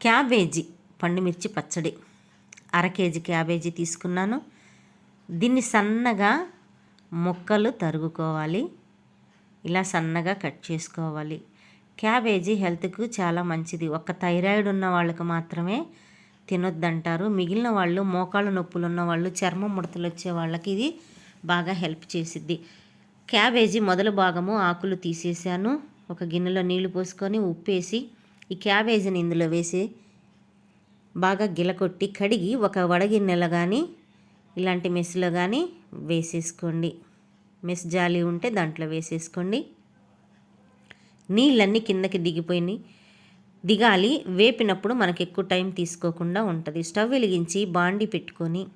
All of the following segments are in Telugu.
క్యాబేజీ పండుమిర్చి పచ్చడి. అర కేజీ క్యాబేజీ తీసుకున్నాను. దీన్ని సన్నగా ముక్కలు తరుగుకోవాలి. ఇలా సన్నగా కట్ చేసుకోవాలి. క్యాబేజీ హెల్త్కు చాలా మంచిది. ఒక్క థైరాయిడ్ ఉన్న వాళ్ళకు మాత్రమే తినొద్దంటారు. మిగిలిన వాళ్ళు మోకాళ్ళ నొప్పులు ఉన్న వాళ్ళు చర్మం ముడతలు వచ్చే వాళ్ళకి ఇది బాగా హెల్ప్ చేసిద్ది. క్యాబేజీ మొదలు భాగము ఆకులు తీసేసాను ఒక గిన్నెలో నీళ్ళు పోసుకొని ఉప్పేసి ఈ క్యాబేజీని ఇందులో వేసి బాగా గిలకొట్టి కడిగి ఒక వడగిన్నెలో కానీ ఇలాంటి మెస్లో కానీ వేసేసుకోండి. మెస్ జాలి ఉంటే దాంట్లో వేసేసుకోండి. నీళ్ళన్నీ కిందకి దిగిపోయినాయి దిగాలి. వేపినప్పుడు మనకి ఎక్కువ టైం తీసుకోకుండా ఉంటుంది. స్టవ్ వెలిగించి బాండి పెట్టుకొని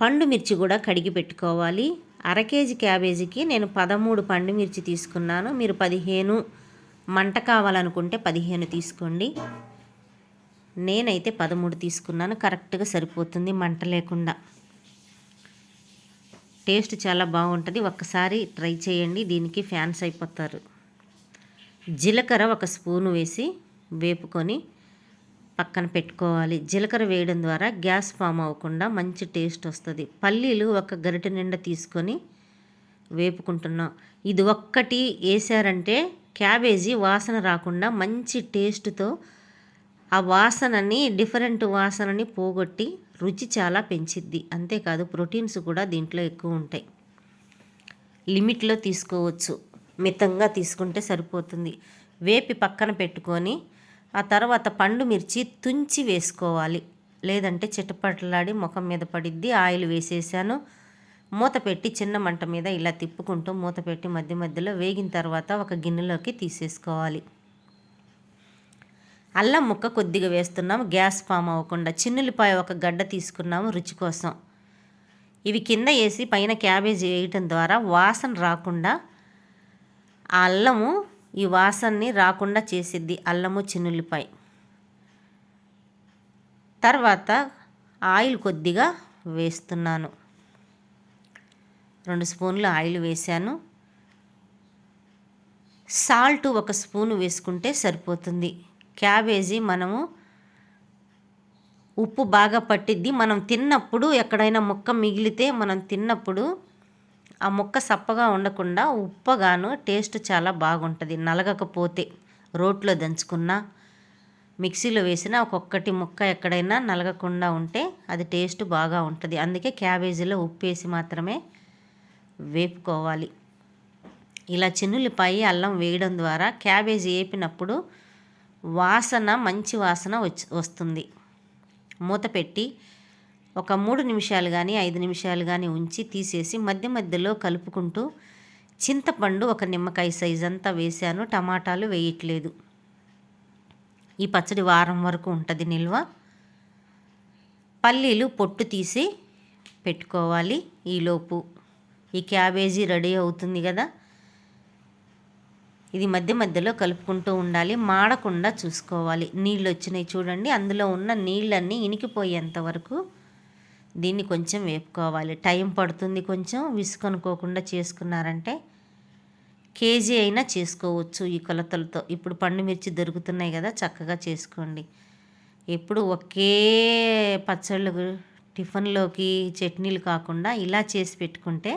పండు మిర్చి కూడా కడిగి పెట్టుకోవాలి. అర కేజీ క్యాబేజీకి నేను పదమూడు పండు మిర్చి తీసుకున్నాను. మీరు పదిహేను మంట కావాలనుకుంటే పదిహేను తీసుకోండి. నేనైతే పదమూడు తీసుకున్నాను. కరెక్ట్గా సరిపోతుంది మంట లేకుండా. టేస్ట్ చాలా బాగుంటుంది. ఒక్కసారి ట్రై చేయండి. దీనికి ఫ్యాన్స్ అయిపోతారు. జీలకర్ర ఒక స్పూను వేసి వేపుకొని పక్కన పెట్టుకోవాలి. జీలకర్ర వేయడం ద్వారా గ్యాస్ ఫామ్ అవ్వకుండా మంచి టేస్ట్ వస్తుంది. పల్లీలు ఒక గరిటె నిండా తీసుకొని వేపుకుంటున్నాం. ఇది ఒక్కటి వేసారంటే క్యాబేజీ వాసన రాకుండా మంచి టేస్ట్తో ఆ వాసనని డిఫరెంట్ వాసనని పోగొట్టి రుచి చాలా పెంచిద్ది. అంతేకాదు ప్రోటీన్స్ కూడా దీంట్లో ఎక్కువ ఉంటాయి. లిమిట్లో తీసుకోవచ్చు. మితంగా తీసుకుంటే సరిపోతుంది. వేపి పక్కన పెట్టుకొని ఆ తర్వాత పండు మిర్చి తుంచి వేసుకోవాలి. లేదంటే చిటపటలాడి ముఖం మీద పడిద్ది. ఆయిల్ వేసేసాను. మూత పెట్టి చిన్న మంట మీద ఇలా తిప్పుకుంటూ మూత పెట్టి మధ్య మధ్యలో వేగిన తర్వాత ఒక గిన్నెలోకి తీసేసుకోవాలి. అల్లం ముక్క కొద్దిగా వేస్తున్నాము. గ్యాస్ ఫామ్ అవ్వకుండా చిన్నులపాయ ఒక గడ్డ తీసుకున్నాము రుచి కోసం. ఇవి కింద వేసి పైన క్యాబేజీ వేయటం ద్వారా వాసన రాకుండా ఆ అల్లము ఈ వాసనని రాకుండా చేసిద్ది అల్లము చిన్నులపాయ. తర్వాత ఆయిల్ కొద్దిగా వేస్తున్నాను. రెండు స్పూన్లు ఆయిల్ వేసాను సాల్ట్ ఒక స్పూన్ వేసుకుంటే సరిపోతుంది. క్యాబేజీ మనము ఉప్పు బాగా పట్టిద్ది. మనం తిన్నప్పుడు ఎక్కడైనా ముక్క మిగిలితే మనం తిన్నప్పుడు ఆ ముక్క సప్పగా ఉండకుండా ఉప్పగాను టేస్ట్ చాలా బాగుంటుంది. నలగకపోతే రోట్లో దంచుకున్న మిక్సీలో వేసిన ఒక్కొక్కటి ముక్క ఎక్కడైనా నలగకుండా ఉంటే అది టేస్ట్ బాగా ఉంటుంది. అందుకే క్యాబేజీలో ఉప్పు వేసి మాత్రమే వేపుకోవాలి. ఇలా చిన్నులపై అల్లం వేయడం ద్వారా క్యాబేజీ వేపినప్పుడు వాసన మంచి వాసన వచ్చి వస్తుంది. మూత పెట్టి ఒక మూడు నిమిషాలు కానీ ఐదు నిమిషాలు కానీ ఉంచి తీసేసి మధ్య మధ్యలో కలుపుకుంటూ చింతపండు ఒక నిమ్మకాయ సైజ్ అంతా వేసాను టమాటాలు వేయట్లేదు. ఈ పచ్చడి వారం వరకు ఉంటుంది నిల్వ. పల్లీలు పొట్టు తీసి పెట్టుకోవాలి ఈలోపు. ఈ క్యాబేజీ రెడీ అవుతుంది కదా? ఇది మధ్య మధ్యలో కలుపుకుంటూ ఉండాలి. మాడకుండా చూసుకోవాలి. నీళ్ళు వచ్చినాయి చూడండి. అందులో ఉన్న నీళ్ళన్నీ ఇనికిపోయేంత వరకు దీన్ని కొంచెం వేపుకోవాలి. టైం పడుతుంది కొంచెం. విసుకొనుకోకుండా చేసుకున్నారంటే కేజీ అయినా చేసుకోవచ్చు ఈ కొలతలతో. ఇప్పుడు పండు మిర్చి దొరుకుతున్నాయి కదా చక్కగా చేసుకోండి. ఎప్పుడు ఒకే పచ్చళ్ళు టిఫిన్లోకి చట్నీలు కాకుండా ఇలా చేసి పెట్టుకుంటే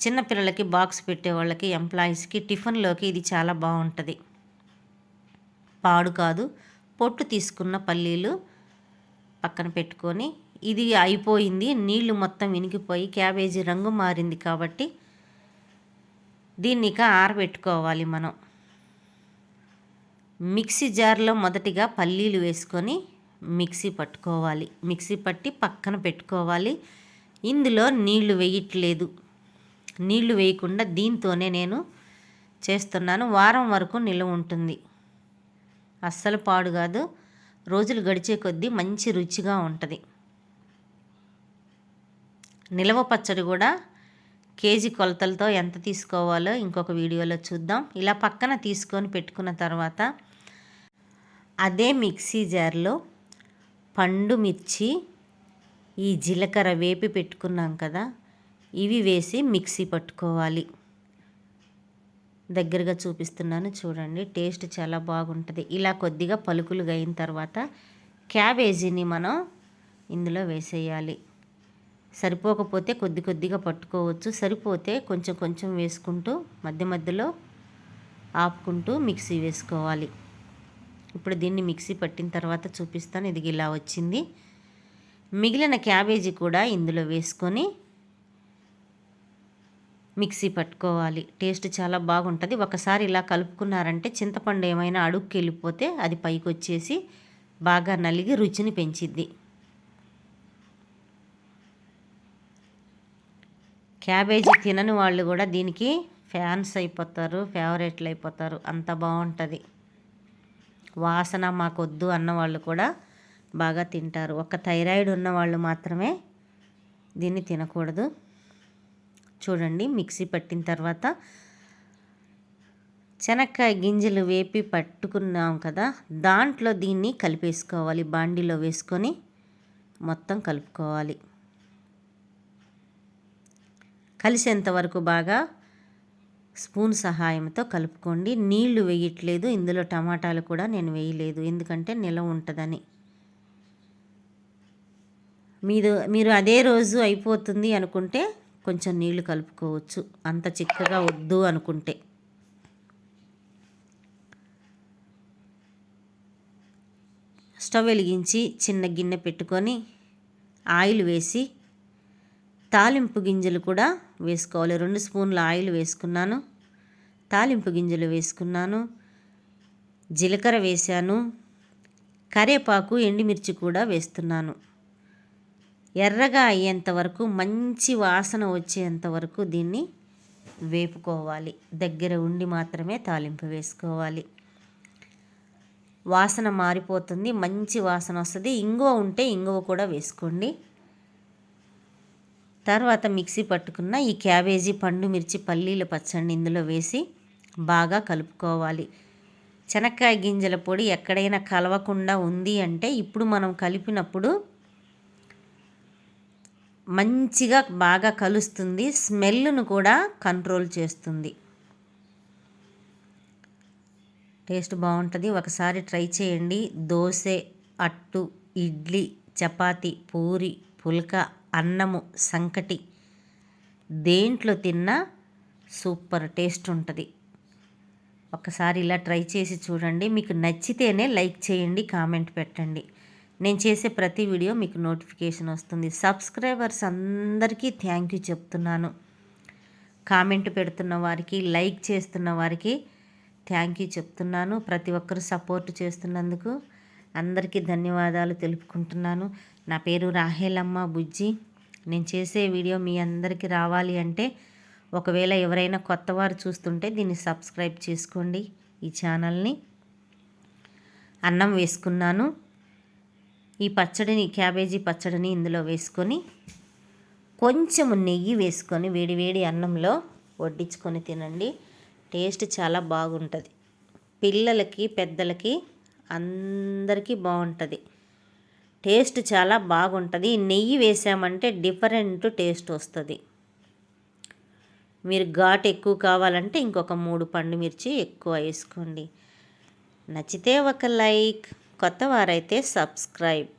చిన్నపిల్లలకి బాక్స్ పెట్టే వాళ్ళకి ఎంప్లాయీస్కి టిఫిన్లోకి ఇది చాలా బాగుంటుంది. పాడు కాదు పొట్టు తీసుకున్న పల్లీలు పక్కన పెట్టుకొని ఇది అయిపోయింది నీళ్ళు మొత్తం ఇనికిపోయి క్యాబేజీ రంగు మారింది కాబట్టి దీన్ని ఇక ఆరబెట్టుకోవాలి మనం. మిక్సీ జార్లో మొదటిగా పల్లీలు వేసుకొని మిక్సీ పట్టుకోవాలి. మిక్సీ పట్టి పక్కన పెట్టుకోవాలి. ఇందులో నీళ్ళు వేయట్లేదు. నీళ్ళు వేయకుండా దీంతోనే నేను చేస్తున్నాను. వారం వరకు నిల్వ ఉంటుంది. అస్సలు పాడు కాదు. రోజులు గడిచే కొద్దీ మంచి రుచిగా ఉంటుంది. నిలవ పచ్చడి కూడా కేజీ కొలతలతో ఎంత తీసుకోవాలో ఇంకొక వీడియోలో చూద్దాం. ఇలా పక్కన తీసుకొని పెట్టుకున్న తర్వాత అదే మిక్సీ జార్లో పండు మిర్చి ఈ జీలకర్ర వేపి పెట్టుకున్నాం కదా ఇవి వేసి మిక్సీ పట్టుకోవాలి. దగ్గరగా చూపిస్తున్నాను చూడండి టేస్ట్ చాలా బాగుంటుంది. ఇలా కొద్దిగా పలుకులుగా అయిన తర్వాత క్యాబేజీని మనం ఇందులో వేసేయాలి. సరిపోకపోతే కొద్ది కొద్దిగా పట్టుకోవచ్చు. సరిపోతే కొంచెం కొంచెం వేసుకుంటూ మధ్య మధ్యలో ఆపుకుంటూ మిక్సీ వేసుకోవాలి. ఇప్పుడు దీన్ని మిక్సీ పట్టిన తర్వాత చూపిస్తాను. ఇది ఇలా వచ్చింది. మిగిలిన క్యాబేజీ కూడా ఇందులో వేసుకొని మిక్సీ పట్టుకోవాలి. టేస్ట్ చాలా బాగుంటుంది. ఒకసారి ఇలా కలుపుకున్నారంటే చింతపండు ఏమైనా అడుగుకి వెళ్ళిపోతే అది పైకి వచ్చేసి బాగా నలిగి రుచిని పెంచిద్ది. క్యాబేజీ తినని వాళ్ళు కూడా దీనికి ఫ్యాన్స్ అయిపోతారు ఫేవరెట్లు అయిపోతారు. అంత బాగుంటుంది. వాసన మాకొద్దు అన్న వాళ్ళు కూడా బాగా తింటారు. ఒక థైరాయిడ్ ఉన్న వాళ్ళు మాత్రమే దీన్ని తినకూడదు. చూడండి మిక్సీ పట్టిన తర్వాత శనక్కాయ గింజలు వేపి పట్టుకున్నాం కదా దాంట్లో దీన్ని కలిపేసుకోవాలి. బాండీలో వేసుకొని మొత్తం కలుపుకోవాలి. కలిసేంత వరకు బాగా స్పూన్ సహాయంతో కలుపుకోండి. నీళ్ళు వేయట్లేదు ఇందులో టమాటాలు కూడా నేను వేయలేదు ఎందుకంటే నిలవ ఉంటుందని. మీరు మీరు అదే రోజు అయిపోతుంది అనుకుంటే కొంచెం నీళ్ళు కలుపుకోవచ్చు. అంత చిక్కగా వద్దు అనుకుంటే. స్టవ్ వెలిగించి చిన్న గిన్నె పెట్టుకొని ఆయిల్ వేసి తాలింపు గింజలు కూడా వేసుకోవాలి. రెండు స్పూన్ల ఆయిల్ వేసుకున్నాను. తాలింపు గింజలు వేసుకున్నాను. జీలకర్ర వేశాను. కరేపాకు ఎండిమిర్చి కూడా వేస్తున్నాను. ఎర్రగా అయ్యేంత వరకు మంచి వాసన వచ్చేంత వరకు దీన్ని వేపుకోవాలి. దగ్గర ఉండి మాత్రమే తాలింపు వేసుకోవాలి. వాసన మారిపోతుంది మంచి వాసన వస్తుంది. ఇంగువ ఉంటే ఇంగువ కూడా వేసుకోండి. తర్వాత మిక్సీ పట్టుకున్న ఈ క్యాబేజీ పండు మిర్చి పల్లీల పచ్చడిని ఇందులో వేసి బాగా కలుపుకోవాలి. శనక్కాయ గింజల పొడి ఎక్కడైనా కలవకుండా ఉంది అంటే ఇప్పుడు మనం కలిపినప్పుడు మంచిగా బాగా కలుస్తుంది స్మెల్ను కూడా కంట్రోల్ చేస్తుంది. టేస్ట్ బాగుంటుంది. ఒకసారి ట్రై చేయండి. దోశ అట్టు ఇడ్లీ చపాతి పూరి పుల్క అన్నము సంకటి దేంట్లో తిన్నా సూపర్ టేస్ట్ ఉంటుంది. ఒకసారి ఇలా ట్రై చేసి చూడండి. మీకు నచ్చితేనే లైక్ చేయండి కామెంట్ పెట్టండి. నేను చేసే ప్రతి వీడియో మీకు నోటిఫికేషన్ వస్తుంది. సబ్స్క్రైబర్స్ అందరికీ థ్యాంక్ యూ చెప్తున్నాను. కామెంట్ పెడుతున్న వారికి లైక్ చేస్తున్న వారికి థ్యాంక్ యూ చెప్తున్నాను. ప్రతి ఒక్కరు సపోర్ట్ చేస్తున్నందుకు అందరికీ ధన్యవాదాలు తెలుపుకుంటున్నాను. నా పేరు రాహేలమ్మ బుజ్జి. నేను చేసే వీడియో మీ అందరికీ రావాలి అంటే ఒకవేళ ఎవరైనా కొత్త వారు చూస్తుంటే దీన్ని సబ్స్క్రైబ్ చేసుకోండి ఈ ఛానల్ని. అన్నం వేసుకున్నాను. ఈ పచ్చడిని క్యాబేజీ పచ్చడిని ఇందులో వేసుకొని కొంచెం నెయ్యి వేసుకొని వేడి వేడి అన్నంలో వడ్డించుకొని తినండి. టేస్ట్ చాలా బాగుంటుంది. పిల్లలకి పెద్దలకి అందరికీ బాగుంటుంది. టేస్ట్ చాలా బాగుంటుంది. నెయ్యి వేసామంటే డిఫరెంట్ టేస్ట్ వస్తుంది. మీరు ఘాట్ ఎక్కువ కావాలంటే ఇంకొక మూడు పండు మిర్చి ఎక్కువ వేసుకోండి. నచ్చితే ఒక లైక్. కొత్త వారైతే సబ్స్క్రైబ్.